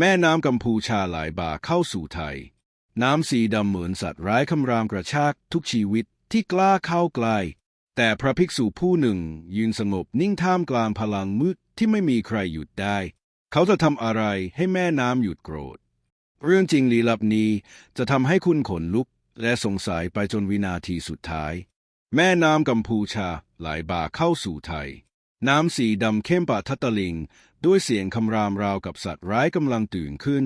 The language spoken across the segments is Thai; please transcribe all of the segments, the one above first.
แม่น้ำกัมพูชาไหลบ่าเข้าสู่ไทย น้ำสีดำเหมือนสัตว์ร้ายคำรามกระชากทุกชีวิตที่กล้าเข้าใกล้แต่พระภิกษุผู้หนึ่งยืนสงบนิ่งท่ามกลางพลังมืดที่ไม่มีใครหยุดได้ เขาจะทำอะไรให้แม่น้ำหยุดโกรธ เรื่องจริงลี้ลับนี้จะทำให้คุณขนลุกและสงสัยไปจนวินาทีสุดท้าย แม่น้ำกัมพูชาไหลบ่าเข้าสู่ไทย น้ำสีดำเข้มปะทัตตลิง ด้วยเสียงคำรามราวกับสัตว์ร้ายกำลังตื่นขึ้น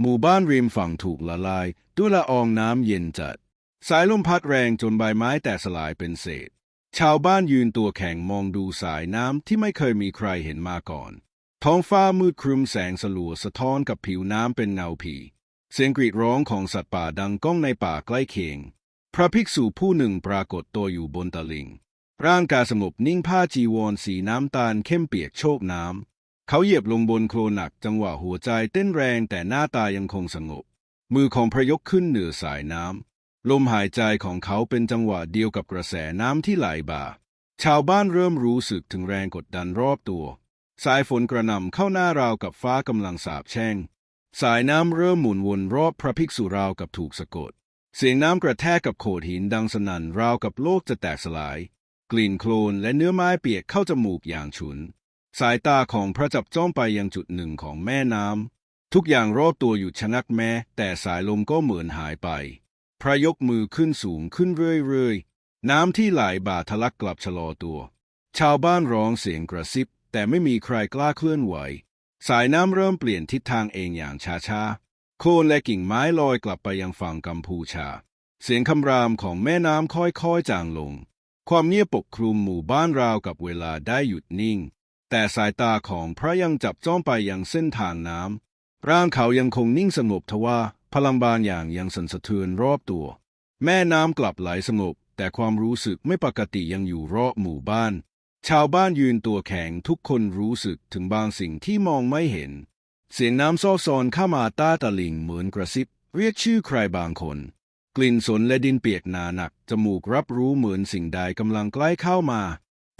หมู่บ้านริมฝั่งถูกละลาย ด้วยละอองน้ำเย็นจัด สายลมพัดแรงจนใบไม้แตกสลายเป็นเศษ ชาวบ้านยืนตัวแข็งมองดูสายน้ำที่ไม่เคยมีใครเห็นมาก่อน ท้องฟ้ามืดครึมแสงสลัวสะท้อนกับผิวน้ำเป็นเงาผีเสียงกรีดร้องของสัตว์ป่าดังก้องในป่าใกล้เคียง พระภิกษุผู้หนึ่งปรากฏตัวอยู่บนตลิ่งร่างกายสงบนิ่งผ้าจีวรสีน้ำตาลเข้มเปียกโชกน้ำ เขาเหยียบลงบนโคลนหนักจังหวะหัวใจเต้นแรงแต่หน้าตายังคงสงบ มือของพระยกขึ้นเหนือสายน้ำ ลมหายใจของเขาเป็นจังหวะเดียวกับกระแสน้ำที่ไหลบ่า ชาวบ้านเริ่มรู้สึกถึงแรงกดดันรอบตัว สายฝนกระหน่ำเข้าหน้าราวกับฟ้ากำลังสาบแช่ง สายน้ำเริ่มหมุนวนรอบพระภิกษุราวกับถูกสะกด เสียงน้ำกระแทกกับโขดหินดังสนั่นราวกับโลกจะแตกสลาย กลิ่นโคลนและเนื้อไม้เปียกเข้าจมูกอย่างฉุน สายตาของพระจับจ้องไปยังจุดหนึ่งของแม่น้ำทุกอย่างรอบตัวหยุดชะงักแม้ แต่สายลมก็เหมือนหายไป พระยกมือขึ้นสูงขึ้นเรื่อยๆ น้ำที่ไหลบ่าทะลักกลับชะลอตัว ชาวบ้านร้องเสียงกระซิบ แต่ไม่มีใครกล้าเคลื่อนไหว สายน้ำเริ่มเปลี่ยนทิศทางเองอย่างช้าๆ โคนและกิ่งไม้ลอยกลับไปยังฝั่งกัมพูชา เสียงคำรามของแม่น้ำค่อยๆจางลง ความเงียบปกคลุมหมู่บ้านราวกับเวลาได้หยุดนิ่ง แต่สายตาของพระยังจับจ้องไปยังเส้นทางน้ำร่างเขายังคงนิ่งสงบทว่าพลังบางอย่างยังสั่นสะเทือนรอบตัว แม่น้ำกลับไหลสงบแต่ความรู้สึกไม่ปกติยังอยู่รอบหมู่บ้าน ชาวบ้านยืนตัวแข็งทุกคนรู้สึกถึงบางสิ่งที่มองไม่เห็น เสียงน้ำซอซอนเข้ามาต้าตะลิงเหมือนกระซิบ เรียกชื่อใครบางคน กลิ่นสนและดินเปียกหนาหนัก จมูกรับรู้เหมือนสิ่งใดกำลังใกล้เข้ามา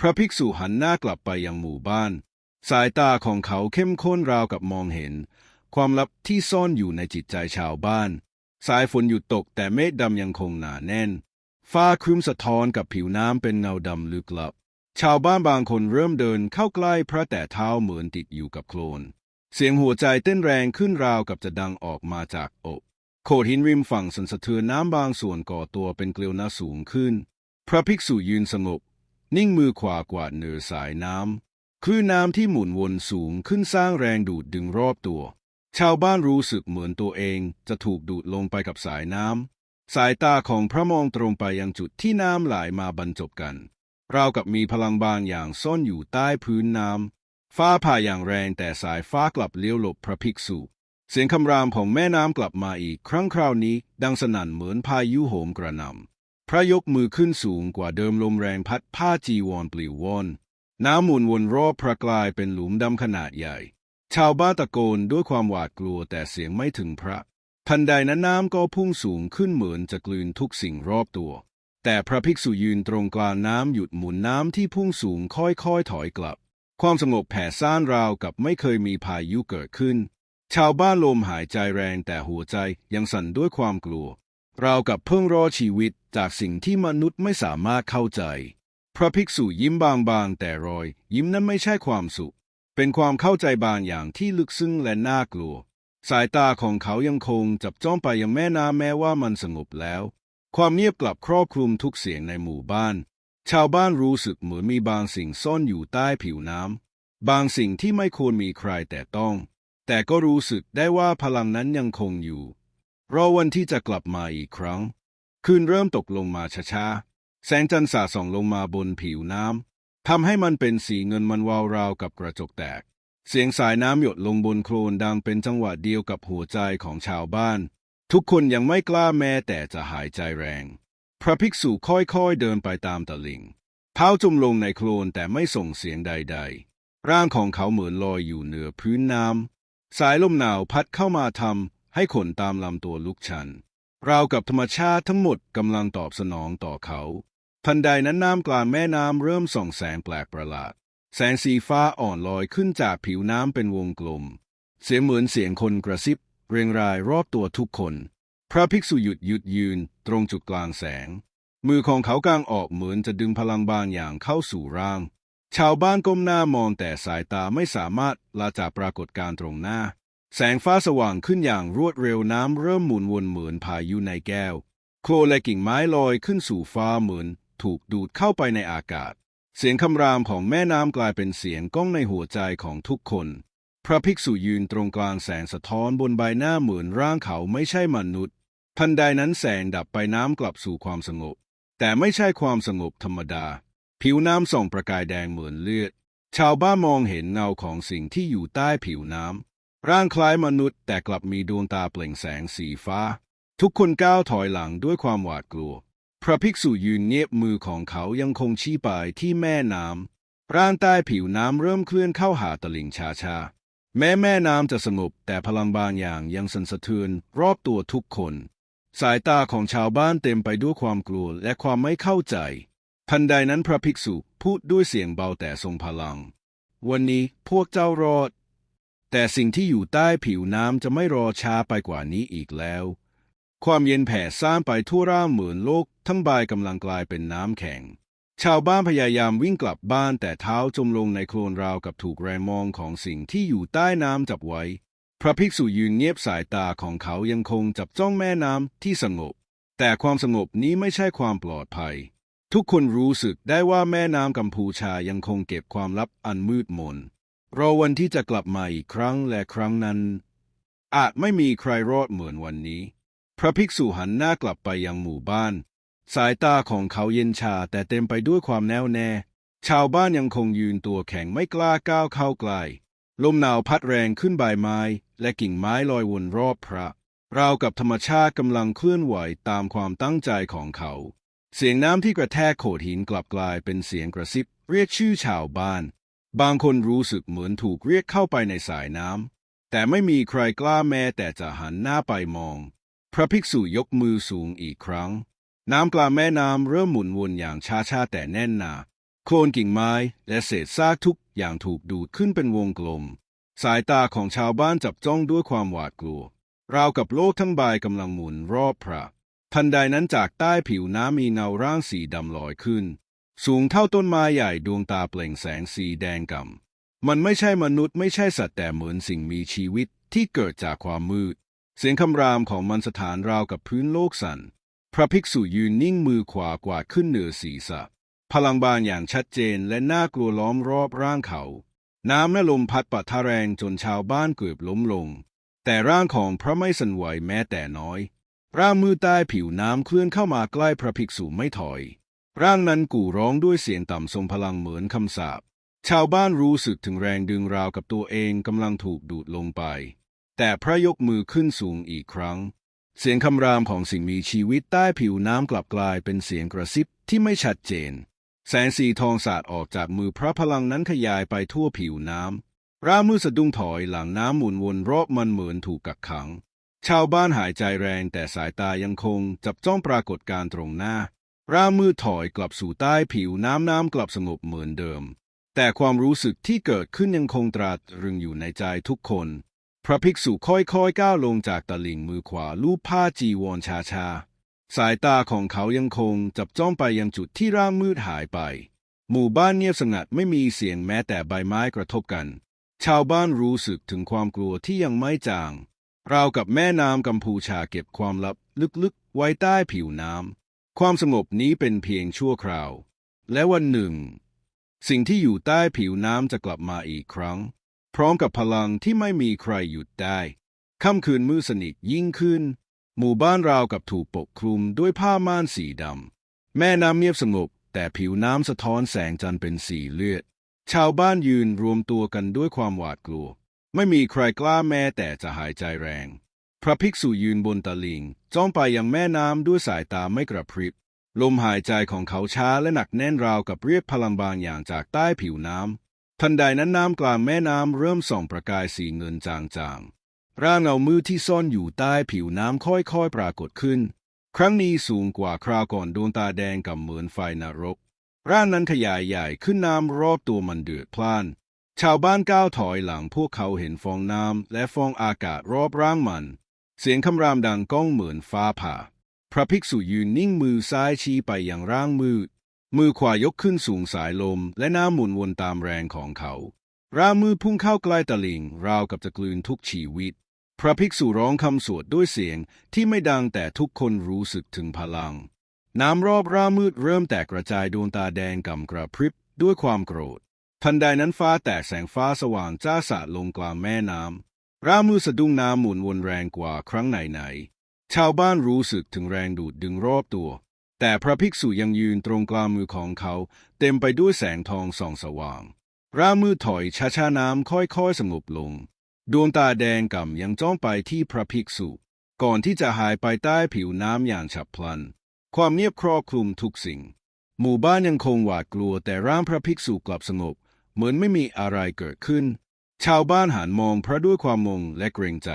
พระภิกษุหันหน้ากลับไปยังหมู่บ้าน สายตาของเขาเข้มข้นราวกับมองเห็น ความลับที่ซ่อนอยู่ในจิตใจชาวบ้าน สายฝนหยุดตกแต่เมฆดำยังคงหนาแน่น ฟ้าครึ้มสะท้อนกับผิวน้ำเป็นเงาดำลึกลับ ชาวบ้านบางคนเริ่มเดินเข้าใกล้พระแต่เท้าเหมือนติดอยู่กับโคลน เสียงหัวใจเต้นแรงขึ้นราวกับจะดังออกมาจากอกโขดหินริมฝั่งสันสะเทือนน้ำบางส่วนก่อตัวเป็นเกลียวน้ำสูงขึ้น พระภิกษุยืนสงบ นิ่งมือขวากวาดเหนือสายน้ำคลื่นน้ำที่หมุนวนสูงขึ้นสร้างแรงดูดดึงรอบตัว ชาวบ้านรู้สึกเหมือนตัวเองจะถูกดูดลงไปกับสายน้ำ สายตาของพระมองตรงไปยังจุดที่น้ำไหลมาบรรจบกัน ราวกับมีพลังบางอย่างซ่อนอยู่ใต้พื้นน้ำ ฟ้าผ่าอย่างแรงแต่สายฟ้ากลับเลี้ยวหลบพระภิกษุ เสียงคำรามของแม่น้ำกลับมาอีกครั้งคราวนี้ ดังสนั่นเหมือนพายุโหมกระหน่ำ พระยกมือขึ้นสูงกว่าเดิมลมแรงพัดผ้าจีวรปลิวว่อนน้ำหมุนวนรอบพระกลายเป็นหลุมดำขนาดใหญ่ ชาวบ้านตะโกนด้วยความหวาดกลัวแต่เสียงไม่ถึงพระทันใดนั้นน้ำก็พุ่งสูงขึ้นเหมือนจะกลืนทุกสิ่งรอบตัว แต่พระภิกษุยืนตรงกลางน้ำหยุดหมุนน้ำที่พุ่งสูงค่อยๆถอยกลับ ความสงบแผ่ซ่านราวกับไม่เคยมีพายุเกิดขึ้น ชาวบ้านลมหายใจแรงแต่หัวใจยังสั่นด้วยความกลัว ราวกับเพิ่งรอดชีวิต จากสิ่งที่มนุษย์ไม่สามารถเข้าใจ พระภิกษุยิ้มบางๆ แต่รอย ยิ้มนั้นไม่ใช่ความสุข เป็นความเข้าใจบางอย่างที่ลึกซึ้งและน่ากลัว สายตาของเขายังคงจับจ้องไปยังแม่น้ำแม้ว่ามันสงบแล้ว ความเงียบกลับครอบคลุมทุกเสียงในหมู่บ้าน ชาวบ้านรู้สึกเหมือนมีบางสิ่งซ่อนอยู่ใต้ผิวน้ำบางสิ่งที่ไม่ควรมีใครแต่ต้อง แต่ก็รู้สึกได้ว่าพลังนั้นยังคงอยู่รอวันที่จะกลับมาอีกครั้ง คืนเริ่มตกลงมาช้าๆ แสงจันทร์สาดส่องลงมาบนผิวน้ำทำให้มันเป็นสีเงินมันวาวราวกับกระจกแตก เสียงสายน้ำหยดลงบนโคลนดังเป็นจังหวะเดียวกับหัวใจของชาวบ้าน ทุกคนยังไม่กล้าแม้แต่จะหายใจแรง พระภิกษุค่อยๆเดินไปตามตะลิงเท้าจมลงในโคลนแต่ไม่ส่งเสียงใด ๆ ร่างของเขาเหมือนลอยอยู่เหนือพื้นน้ำสายลมหนาวพัดเข้ามาทำให้ขนตามลำตัวลุกชัน ราวกับธรรมชาติทั้งหมดกำลังตอบสนองต่อเขา ทันใดนั้นน้ำกลางแม่น้ำเริ่มส่องแสงแปลกประหลาด แสงสีฟ้าอ่อนลอยขึ้นจากผิวน้ำเป็นวงกลม เสียงเหมือนเสียงคนกระซิบ เรียงรายรอบตัวทุกคน พระภิกษุหยุดหยุดยืน ตรงจุดกลางแสง มือของเขากางออกเหมือนจะดึงพลังบางอย่างเข้าสู่ร่าง ชาวบ้านก้มหน้ามองแต่สายตาไม่สามารถละจากปรากฏการณ์ตรงหน้า แสงฟ้าสว่างขึ้นอย่างรวดเร็วน้ำเริ่มหมุนวนเหมือนพายุในแก้ว โคลนและกิ่งไม้ลอยขึ้นสู่ฟ้าเหมือนถูกดูดเข้าไปในอากาศ เสียงคำรามของแม่น้ำกลายเป็นเสียงก้องในหัวใจของทุกคน พระภิกษุยืนตรงกลางแสงสะท้อนบนใบหน้าเหมือนร่างเขาไม่ใช่มนุษย์ ทันใดนั้นแสงดับไปน้ำกลับสู่ความสงบ แต่ไม่ใช่ความสงบธรรมดา ผิวน้ำส่องประกายแดงเหมือนเลือด ชาวบ้านมองเห็นเงาของสิ่งที่อยู่ใต้ผิวน้ำ ร่างคล้ายมนุษย์แต่กลับมีดวงตาเปล่งแสงสีฟ้า ทุกคนก้าวถอยหลังด้วยความหวาดกลัว พระภิกษุยืนเงียบมือของเขายังคงชี้ไปที่แม่น้ำร่างใต้ผิวน้ำเริ่มเคลื่อนเข้าหาตลิ่งช้าๆแม้แม่น้ำจะสงบแต่พลังบางอย่างยังสั่นสะเทือนรอบตัวทุกคน สายตาของชาวบ้านเต็มไปด้วยความกลัวและความไม่เข้าใจ ทันใดนั้นพระภิกษุพูดด้วยเสียงเบาแต่ทรงพลัง วันนี้พวกเจ้ารอด แต่สิ่งที่อยู่ใต้ผิวน้ำจะไม่รอช้าไปกว่านี้อีกแล้ว ความเย็นแผ่ซ่านไปทั่วร่างเหมือนโลก ทั้งใบกำลังกลายเป็นน้ำแข็ง ชาวบ้านพยายามวิ่งกลับบ้านแต่เท้าจมลงในโคลนราวกับถูกแรงมองของสิ่งที่อยู่ใต้น้ำจับไว้ พระภิกษุยืนเงียบสายตาของเขายังคงจับจ้องแม่น้ำที่สงบ แต่ความสงบนี้ไม่ใช่ความปลอดภัย ทุกคนรู้สึกได้ว่าแม่น้ำกัมพูชายังคงเก็บความลับอันมืดมน รอวันที่จะกลับมาอีกครั้งและครั้งนั้น อาจไม่มีใครรอดเหมือนวันนี้ พระภิกษุหันหน้ากลับไปยังหมู่บ้าน สายตาของเขาเย็นชาแต่เต็มไปด้วยความแน่วแน่ ชาวบ้านยังคงยืนตัวแข็งไม่กล้าก้าวเข้าใกล้ลมหนาวพัดแรงขึ้นใบไม้ และกิ่งไม้ลอยวนรอบพระราวกับธรรมชาติกำลังเคลื่อนไหวตามความตั้งใจของเขา เสียงน้ำที่กระแทกโขดหินกลับกลายเป็นเสียงกระซิบ เรียกชื่อชาวบ้าน บางคนรู้สึกเหมือนถูกเรียกเข้าไปในสายน้ำ แต่ไม่มีใครกล้าแม้แต่จะหันหน้าไปมอง พระภิกษุยกมือสูงอีกครั้ง น้ำกลางแม่น้ำเริ่มหมุนวนอย่างช้าๆแต่แน่นหนา โคลนกิ่งไม้และเศษซากทุกอย่างถูกดูดขึ้นเป็นวงกลม สายตาของชาวบ้านจับจ้องด้วยความหวาดกลัว ราวกับโลกทั้งใบกำลังหมุนรอบพระ ทันใดนั้นจากใต้ผิวน้ำมีเงาร่างสีดำลอยขึ้น สูงเท่าต้นไม้ใหญ่ดวงตาเปล่งแสงสีแดงกำมันไม่ใช่มนุษย์ไม่ใช่สัตว์แต่เหมือนสิ่งมีชีวิตที่เกิดจากความมืด เสียงคำรามของมันสถานราวกับพื้นโลกสัน่นพระภิกษุยืนนิ่งมือขวากวาดขึ้นเหนือศีรษะ พลังบางอย่างชัดเจนและน่ากลัวล้อมรอบร่างเขา น้ำและลมพัดปะทะแรงจนชาวบ้านเกือบล้มลง แต่ร่างของพระไม่สั่นไหวแม้แต่น้อย ร่างมือใต้ผิวน้ำเคลื่อนเข้ามาใกล้พระภิกษุไม่ถอย ร่างนั้นกู่ร้องด้วยเสียงต่ำทรงพลังเหมือนคำสาป ชาวบ้านรู้สึกถึงแรงดึงราวกับตัวเองกำลังถูกดูดลงไป แต่พระยกมือขึ้นสูงอีกครั้ง เสียงคำรามของสิ่งมีชีวิตใต้ผิวน้ำกลับกลายเป็นเสียงกระซิบที่ไม่ชัดเจน แสงสีทองสาดออกจากมือพระพลังนั้นขยายไปทั่วผิวน้ำร่างมือสะดุ้งถอยหลังน้ำหมุนวนรอบมันเหมือนถูกกักขัง ชาวบ้านหายใจแรงแต่สายตายังคงจับจ้องปรากฏการณ์ตรงหน้า ร่างมือถอยกลับสู่ใต้ผิวน้ำน้ำกลับสงบเหมือนเดิม แต่ความรู้สึกที่เกิดขึ้นยังคงตราตรึงอยู่ในใจทุกคน พระภิกษุค่อยๆก้าวลงจากตลิ่งมือขวาลูบผ้าจีวรชาๆสายตาของเขายังคงจับจ้องไปยังจุดที่ร่างมืดหายไป หมู่บ้านเงียบสงัดไม่มีเสียงแม้แต่ใบไม้กระทบกัน ชาวบ้านรู้สึกถึงความกลัวที่ยังไม่จาง ราวกับแม่น้ำกัมพูชาเก็บความลับลึกๆ ไว้ใต้ผิวน้ำ ความสงบนี้เป็นเพียงชั่วคราว และวันหนึ่ง สิ่งที่อยู่ใต้ผิวน้ำจะกลับมาอีกครั้ง พร้อมกับพลังที่ไม่มีใครหยุดได้ ค่ำคืนมืดสนิทยิ่งขึ้น หมู่บ้านราวกับถูกปกคลุมด้วยผ้าม่านสีดำ แม่น้ำเงียบสงบ แต่ผิวน้ำสะท้อนแสงจันทร์เป็นสีเลือด ชาวบ้านยืนรวมตัวกันด้วยความหวาดกลัว ไม่มีใครกล้าแม้แต่จะหายใจแรง พระภิกษุยืนบนตะลิง จ้องไปยังแม่น้ำด้วยสายตาไม่กระพริบ ลมหายใจของเขาช้าและหนักแน่นราวกับเรียกพลังบางอย่างจากใต้ผิวน้ำ ทันใดนั้นน้ำกลางแม่น้ำเริ่มส่องประกายสีเงินจางๆ ร่างเงามือที่ซ่อนอยู่ใต้ผิวน้ำค่อยๆ ปรากฏขึ้น ครั้งนี้สูงกว่าคราวก่อนดวงตาแดงกับเหมือนไฟนรก ร่างนั้นขยายใหญ่ขึ้นน้ำรอบตัวมันเดือดพล่านชาวบ้านก้าวถอยหลังพวกเขาเห็นฟองน้ำและฟองอากาศรอบร่างมัน เสียงคำรามดังก้องเหมือนฟ้าผ่า พระภิกษุยืนนิ่งมือซ้ายชี้ไปอยังร่างมืด มือขวายกขึ้นสูงสายลม และน้ำหมุนวนตามแรงของเขา ร่างมืดพุ่งเข้าใกล้ตะลิง ราวกับจะกลืนทุกชีวิต พระภิกษุร้องคำสวดด้วยเสียงที่ไม่ดังแต่ทุกคนรู้สึกถึงพลัง น้ำรอบร่างมืดเริ่มแตกกระจายดวงตาแดงกำกระพริบด้วยความโกรธ ทันใดนั้นฟ้าแตกแสงฟ้าสว่างจ้าสาดลงกลางแม่น้ำ ร่างมืดสะดุ้งน้ำหมุนวนแรงกว่าครั้งไหนๆ ชาวบ้านรู้สึกถึงแรงดูดดึงรอบตัว แต่พระภิกษุยังยืนตรงกลางมือของเขา เต็มไปด้วยแสงทองส่องสว่างร่างมืดถอยช้าๆน้ำค่อยๆสงบลง ดวงตาแดงกำยังจ้องไปที่พระภิกษุ ก่อนที่จะหายไปใต้ผิวน้ำอย่างฉับพลัน ความเงียบครอบคลุมทุกสิ่ง หมู่บ้านยังคงหวาดกลัวแต่ร่างพระภิกษุกลับสงบเหมือนไม่มีอะไรเกิดขึ้น ชาวบ้านหันมองพระด้วยความงงและเกรงใจ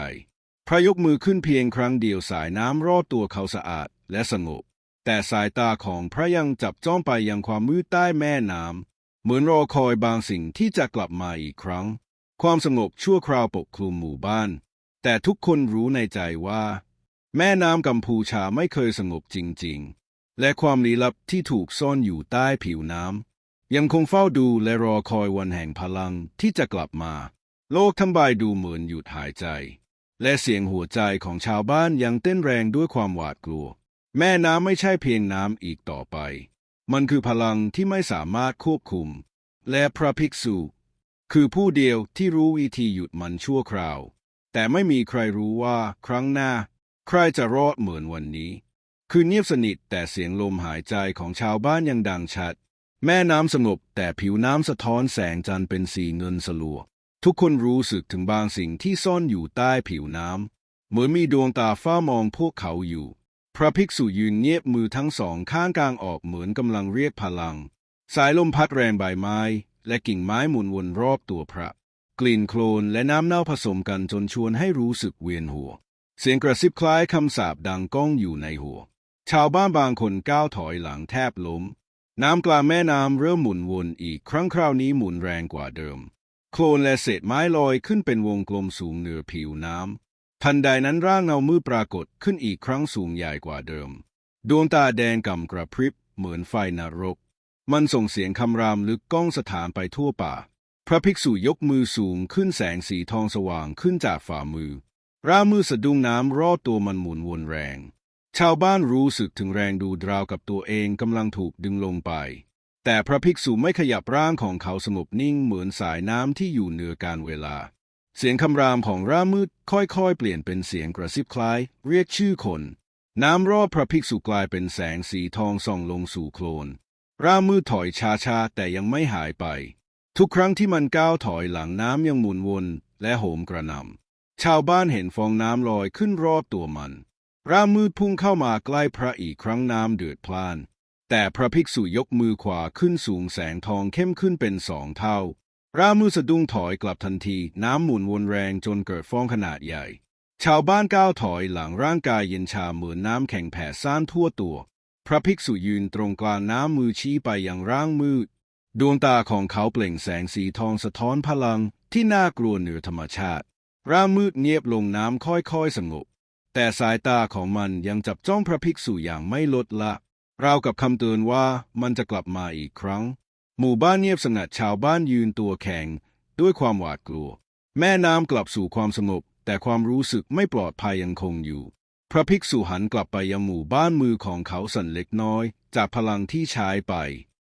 พระยกมือขึ้นเพียงครั้งเดียวสายน้ำรอบตัวเขาสะอาดและสงบ แต่สายตาของพระยังจับจ้องไปยังความมืดใต้แม่น้ำเหมือนรอคอยบางสิ่งที่จะกลับมาอีกครั้ง ความสงบชั่วคราวปกคลุมหมู่บ้าน แต่ทุกคนรู้ในใจว่า แม่น้ำกัมพูชาไม่เคยสงบจริง ๆ และความลี้ลับที่ถูกซ่อนอยู่ใต้ผิวน้ำยังคงเฝ้าดูและรอคอยวันแห่งพลังที่จะกลับมา โลกทั้งใบดูเหมือนหยุดหายใจ และเสียงหัวใจของชาวบ้านยังเต้นแรงด้วยความหวาดกลัว แม่น้ำไม่ใช่เพียงน้ำอีกต่อไป มันคือพลังที่ไม่สามารถควบคุม และพระภิกษุ คือผู้เดียวที่รู้วิธีหยุดมันชั่วคราว แต่ไม่มีใครรู้ว่าครั้งหน้า ใครจะรอดเหมือนวันนี้ คือเงียบสนิทแต่เสียงลมหายใจของชาวบ้านยังดังชัด แม่น้ำสงบแต่ผิวน้ำสะท้อนแสงจันทร์เป็นสีเงินสลัว ทุกคนรู้สึกถึงบางสิ่งที่ซ่อนอยู่ใต้ผิวน้ำ เหมือนมีดวงตาเฝ้ามองพวกเขาอยู่ พระภิกษุยืนเงียบมือทั้งสองข้างกลางออกเหมือนกำลังเรียกพลัง สายลมพัดแรงใบไม้ และกิ่งไม้หมุนวนรอบตัวพระ กลิ่นโคลนและน้ำเน่าผสมกันจนชวนให้รู้สึกเวียนหัว เสียงกระซิบคล้ายคำสาปดังก้องอยู่ในหัว ชาวบ้านบางคนก้าวถอยหลังแทบล้ม น้ำกลางแม่น้ำเริ่มหมุนวนอีกครั้งคราวนี้หมุนแรงกว่าเดิม โคลนและเศษไม้ลอยขึ้นเป็นวงกลมสูงเหนือผิวน้ำทันใดนั้นร่างเงามืดปรากฏขึ้นอีกครั้งสูงใหญ่กว่าเดิม ดวงตาแดงกำกระพริบ เหมือนไฟนรก มันส่งเสียงคำรามลึกก้องสถานไปทั่วป่า พระภิกษุยกมือสูงขึ้นแสงสีทองสว่างขึ้นจากฝ่ามือ ร่างมือสะดุ้งน้ำรอบตัวมันหมุนวนแรง ชาวบ้านรู้สึกถึงแรงดูดราวกับตัวเองกำลังถูกดึงลงไป แต่พระภิกษุไม่ขยับร่างของเขาสงบนิ่งเหมือนสายน้ำที่อยู่เหนือการเวลา เสียงคำรามของร่างมืดค่อยๆ เปลี่ยนเป็นเสียงกระซิบคล้าย เรียกชื่อคน น้ำรอบพระภิกษุกลายเป็นแสงสีทองส่องลงสู่โคลนร่างมืดถอยช้าๆแต่ยังไม่หายไป ทุกครั้งที่มันก้าวถอยหลังน้ำยังหมุนวนและโหมกระหน่ำชาวบ้านเห็นฟองน้ำลอยขึ้นรอบตัวมันร่างมืดพุ่งเข้ามาใกล้พระอีกครั้งน้ำเดือดพล่าน แต่พระภิกษุยกมือขวาขึ้นสูงแสงทองเข้มขึ้นเป็นสองเท่าร่างมืดสะดุ้งถอยกลับทันที น้ำหมุนวนแรงจนเกิดฟองขนาดใหญ่ ชาวบ้านก้าวถอยหลังร่างกายเย็นชาเหมือนน้ำแข็งแผ่ซ่านทั่วตัว พระภิกษุยืนตรงกลางน้ำมือชี้ไปยังร่างมืด ดวงตาของเขาเปล่งแสงสีทองสะท้อนพลังที่น่ากลัวเหนือธรรมชาติ ร่างมืดเงียบลงน้ำค่อยๆสงบ แต่สายตาของมันยังจับจ้องพระภิกษุอย่างไม่ลดละ ราวกับคำเตือนว่ามันจะกลับมาอีกครั้ง หมู่บ้านเงียบสงัดชาวบ้านยืนตัวแข็ง ด้วยความหวาดกลัว แม่น้ำกลับสู่ความสงบแต่ความรู้สึกไม่ปลอดภัยยังคงอยู่ พระภิกษุหันกลับไปยังหมู่บ้านมือของเขาสั่นเล็กน้อย จากพลังที่ใช้ไป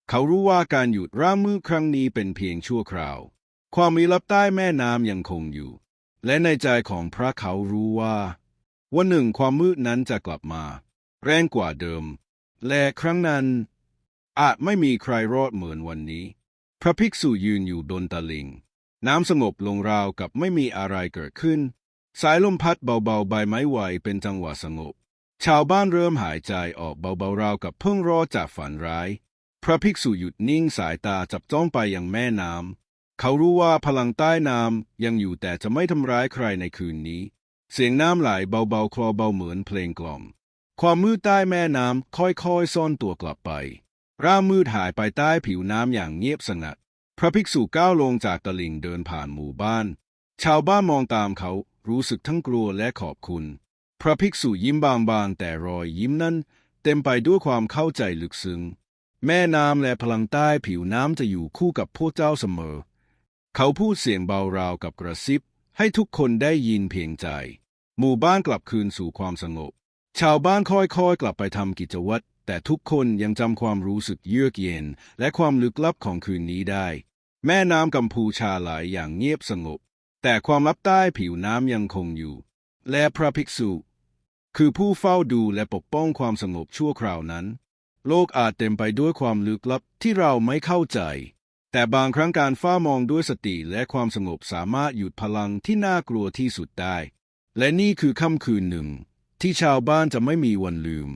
เขารู้ว่าการหยุดร่ามือครั้งนี้เป็นเพียงชั่วคราว ความลี้ลับใต้แม่น้ำยังคงอยู่ และในใจของพระเขารู้ว่า วันหนึ่งความมืดนั้นจะกลับมา แรงกว่าเดิม และครั้งนั้น อาจไม่มีใครรอดเหมือนวันนี้ พระภิกษุยืนอยู่บนตะลิง น้ำสงบลงราวกับไม่มีอะไรเกิดขึ้น สายลมพัดเบาๆ ใบไม้ไหวเป็นจังหวะสงบ ชาวบ้านเริ่มหายใจออกเบาๆ ราวกับเพิ่งรอดจากฝันร้าย พระภิกษุหยุดนิ่งสายตาจับจ้องไปยังแม่น้ำ เขารู้ว่าพลังใต้น้ำยังอยู่แต่จะไม่ทำร้ายใครในคืนนี้ เสียงน้ำไหลเบาๆ คลอเบาเหมือนเพลงกล่อม ความมืดใต้แม่น้ำค่อยๆซ่อนตัวกลับไป ร่างมืดหายไปใต้ผิวน้ำอย่างเงียบสงัด พระภิกษุก้าวลงจากตลิ่งเดินผ่านหมู่บ้าน ชาวบ้านมองตามเขารู้สึกทั้งกลัวและขอบคุณ พระภิกษุยิ้มบางๆ แต่รอยยิ้มนั้น เต็มไปด้วยความเข้าใจลึกซึ้ง แม่น้ำและพลังใต้ผิวน้ำจะอยู่คู่กับพวกเจ้าเสมอ เขาพูดเสียงเบาราวกับกระซิบ ให้ทุกคนได้ยินเพียงใจ หมู่บ้านกลับคืนสู่ความสงบ ชาวบ้านค่อยๆ กลับไปทำกิจวัตร แต่ทุกคนยังจำความรู้สึกเยือกเย็น และความลึกลับของคืนนี้ได้ แม่น้ำกัมพูชาไหลอย่างเงียบสงบ แต่ความลับใต้ผิวน้ำยังคงอยู่ และพระภิกษุ คือผู้เฝ้าดูและปกป้องความสงบชั่วคราวนั้น โลกอาจเต็มไปด้วยความลึกลับที่เราไม่เข้าใจ แต่บางครั้งการฝ้ามองด้วยสติและความสงบสามารถหยุดพลังที่น่ากลัวที่สุดได้ และนี่คือค่ำคืนหนึ่ง ที่ชาวบ้านจะไม่มีวันลืม